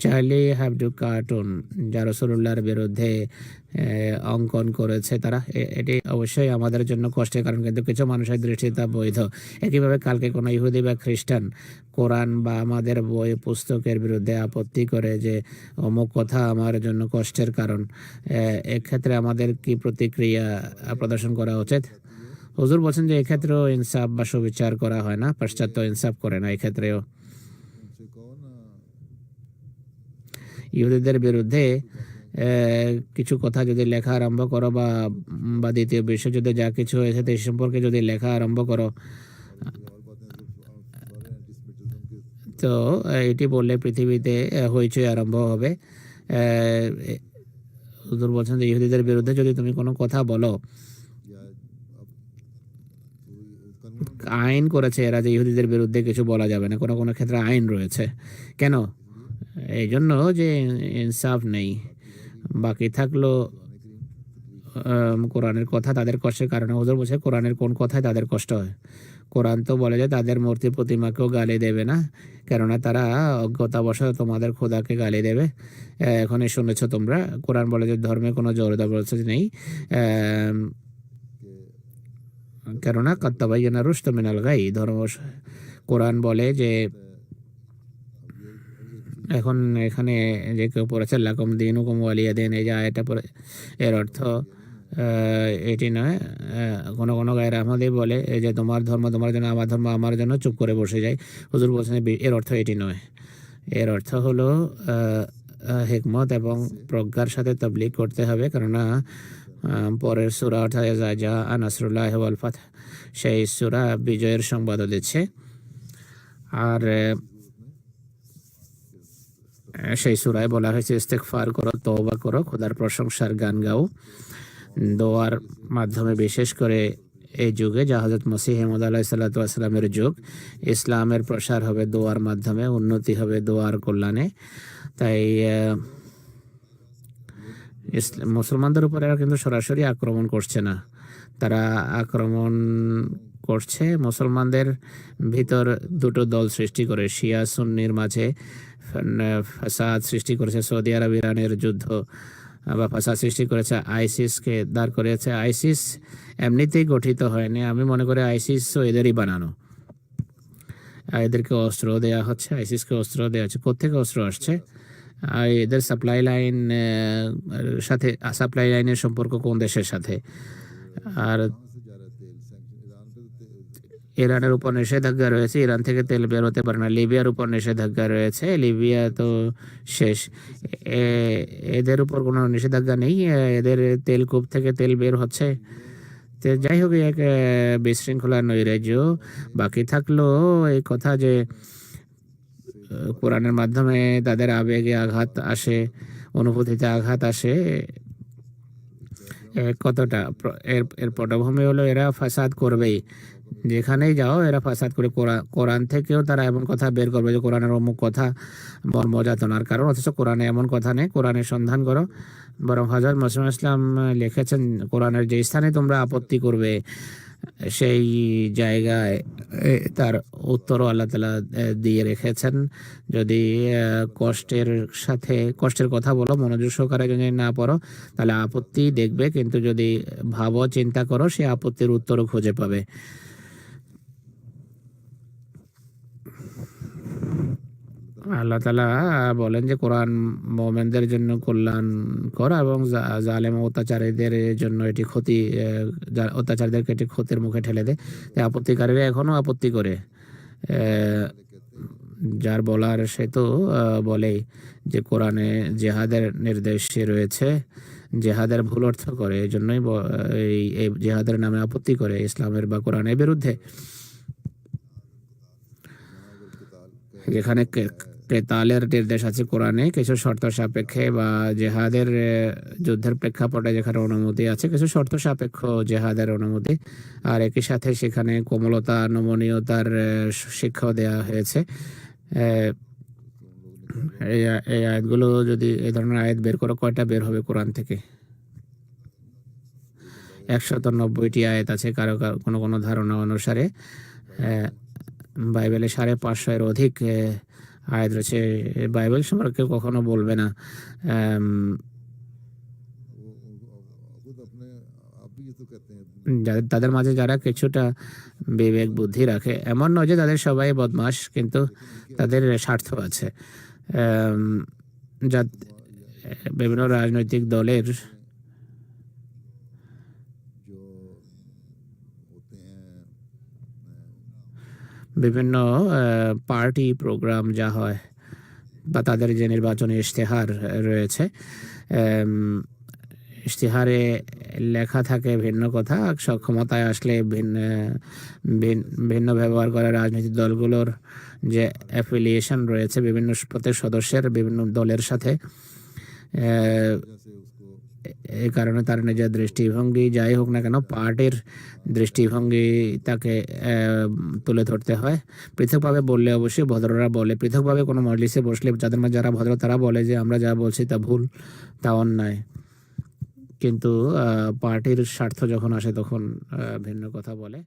Charlie হ্যাবডু cartoon যা রসুল্লাহর বিরুদ্ধে অঙ্কন করেছে তারা। এটি অবশ্যই আমাদের জন্য কষ্টের, কারণ কিন্তু কিছু মানুষের দৃষ্টিতে তা বৈধ। একইভাবে কালকে কোনো ইহুদি বা খ্রিস্টান কোরআন বা আমাদের বই, পুস্তকের বিরুদ্ধে আপত্তি করে যে, অমুক কথা আমার জন্য কষ্টের কারণ। এক্ষেত্রে আমাদের কি প্রতিক্রিয়া প্রদর্শন করা উচিত? হুজুর বলছেন যে, এক্ষেত্রেও ইনসাফ বা সুবিচার করা হয় না, পাশ্চাত্য ইনসাফ করে না, এক্ষেত্রেও। ইহুদিদের বিরুদ্ধে কিছু কথা যদি লেখা আরম্ভ করো বা বা দ্বিতীয় বিশ্বযুদ্ধে যা কিছু হয়েছে সে সম্পর্কে যদি লেখা আরম্ভ করো। তো, এটি বললে পৃথিবীতে হইচই আরম্ভ হবে। বলছেন যে ইহুদিদের বিরুদ্ধে যদি তুমি কোনো কথা বলো। আইন করেছে এরা যে ইহুদিদের বিরুদ্ধে কিছু বলা যাবে না। কোনো কোনো ক্ষেত্রে আইন রয়েছে। কেন? এই জন্য যে ইনসাফ নেই। বাকি থাকল কোরআনের কথা তাদের কষ্টের কারণে। ওদের বলছে, কোরআনের কোন কথায় তাদের কষ্ট হয়? কোরআন তো বলে যে, তাদের মূর্তি প্রতিমাকেও গালি দেবে না। কেননা তারা অজ্ঞতাবশত তোমাদের খোদাকে গালি দেবে। এখনই শুনেছ তোমরা, কোরআন বলে যে, ধর্মে কোনো জোর নেই। কেননা, কত্তাবাইয়ানা রুষ্ট মিনাল গাই ধর্ম কোরআন বলে যে এখন এখানে যে কেউ পড়েছে লাকম দিন হুকুম ওয়ালিয়া দিন এই যে আয়টা পড়ে এর অর্থ এটি নয় কোনো কোনো গায়ের আহমদি বলে যে তোমার ধর্ম তোমার জন্য আমার ধর্ম আমার জন্য চুপ করে বসে যায়। হুজুর বলছেন এর অর্থ এটি নয়। এর অর্থ হলো আহ, এবং প্রজ্ঞার সাথে তবলিগ করতে হবে। কেননা পরের সুরা অর্থাৎ যা আনাসরুল্লাহ ওয়াল ফাত সেই সুরা বিজয়ের সংবাদও দিচ্ছে। আর সেই সুরায় বলা হয়েছে ইস্তেকফার করো, তওবা করো, খোদার প্রশংসার গান গাও। দোয়ার মাধ্যমে বিশেষ করে এই যুগে, যা হজরত মসিহ হেমদ আলাহ সাল্লামের যুগ, ইসলামের প্রসার হবে দোয়ার মাধ্যমে, উন্নতি হবে দোয়ার কল্যাণে। তাই মুসলমানদের উপরে কিন্তু সরাসরি আক্রমণ করছে না। তারা আক্রমণ করছে। মুসলমানদের ভিতর দুটো দল সৃষ্টি করে। শিয়া সুন্নির মাঝে ফাসাদ সৃষ্টি করেছে, সৌদি আরব ইরানের যুদ্ধ বা ফাসাদ সৃষ্টি করেছে, আইসিসকে দাঁড় করেছে আইসিস এমনিতেই গঠিত হয়নি। আমি মনে করি আইসিসও এদেরই বানানো। এদেরকে অস্ত্র দেওয়া হচ্ছে, আইসিসকে অস্ত্র দেওয়া হচ্ছে। কোথেকে অস্ত্র আসছে? আর এদের সাপ্লাই লাইন সাথে সাপ্লাই লাইনের সম্পর্ক কোন দেশের সাথে? আর ইরানের উপর নিষেধাজ্ঞা রয়েছে। ইরান থেকে তেল বের হতে পারে না। লিবিয়ার উপর নিষেধাজ্ঞা রয়েছে। লিবিয়া তো শেষ। এদের উপর কোনো নিষেধাজ্ঞা নেই। এদের তেলকূপ থেকে তেল বের হচ্ছে। যাই হোক, এক বিশৃঙ্খলা নৈরাজ্য বাকি থাকল। এই কথা যে কোরআনের মাধ্যমে তাদের আবেগে আঘাত আসে, অনুভূতিতে আঘাত আসে কতটা? এর এর পটভূমি হলো এরা ফাসাদ করবেই। যেখানেই যাও, এরা ফাসাদ করে কোরআন- থেকেও তারা এমন কথা বের করবে যে কোরআনের অমুক কথা মর্মযাতনার কারণ অথচ কোরআনে এমন কথা নেই, কোরআনের সন্ধান করো। বরং হজরত মুসলিম ইসলাম লিখেছেন, কোরআনের যে স্থানে তোমরা আপত্তি করবে, সেই জায়গায় তার উত্তরও আল্লাহ তালা দিয়ে রেখেছেন। যদি কষ্টের সাথে, কষ্টের কথা বলো, মনোযোগ সহকারে যদি না পড়ো, তাহলে আপত্তি দেখবে। কিন্তু যদি ভাবো, চিন্তা করো, সে আপত্তির উত্তরও খুঁজে পাবে। আল্লাহ তালা বলেন যে কোরআন মোমেনদের জন্য কল্যাণ কর এবং জালেম অত্যাচারীদের জন্য এটি ক্ষতি অত্যাচারীদেরকে এটি ক্ষতির মুখে ঠেলে দেয়। আপত্তিকারীরা এখনও আপত্তি করে। যার বলার সে তো বলেই যে কোরআনে জেহাদের নির্দেশ রয়েছে। জেহাদের ভুল অর্থ করে, এই জন্যই এই জেহাদের নামে আপত্তি করে ইসলামের বা কোরআনের বিরুদ্ধে। যেখানে কেতালের নির্দেশ আছে কোরআনে কিছু শর্ত সাপেক্ষে বা জেহাদের যুদ্ধের প্রেক্ষাপটে যেখানে অনুমতি আছে কিছু শর্ত সাপেক্ষ জেহাদের অনুমতি। আর একই সাথে সেখানে কোমলতা নমনীয়তার আহ, শিক্ষাও দেওয়া হয়েছে। এই আয়াতগুলো যদি এই ধরনের আয়াত বের করো কয়টা বের হবে কোরআন থেকে? একশত নব্বইটি আয়াত আছে কারও কোনো কোনো ধারণা অনুসারে। বাইবেলে সাড়ে পাঁচশো এর অধিক আয়াত রয়েছে, বাইবেল সম্পর্কে কখনো বলবে না। যাদের, তাদের মাঝে যারা কিছুটা বিবেক, বুদ্ধি রাখে, এমন নয় যে তাদের সবাই বদমাস কিন্তু তাদের স্বার্থ আছে। বিভিন্ন রাজনৈতিক দলের বিভিন্ন পার্টি প্রোগ্রাম যা হয় বা তাদের যে নির্বাচনী ইশতেহার রয়েছে ইশতেহারে লেখা থাকে ভিন্ন কথা, সক্ষমতায় আসলে ভিন্ন, ভিন- ভিন্ন ব্যবহার করে রাজনৈতিক দলগুলোর যে অ্যাফিলিয়েশন রয়েছে বিভিন্ন প্রত্যেক সদস্যের, বিভিন্ন দলের সাথে এই কারণে তার নিজের দৃষ্টিভঙ্গি, যাই হোক না কেন, পার্টির দৃষ্টিভঙ্গি তাকে তুলে ধরতে হয়। পৃথকভাবে বললে অবশ্যই ভদ্ররা বলে। পৃথকভাবে কোনো মজলিসে বসলে যাদের মধ্যে যারা ভদ্র, তারা বলে যে আমরা যা বলছি তা ভুল, তা অন্যায়। কিন্তু পার্টির স্বার্থ যখন আসে তখন ভিন্ন কথা বলে।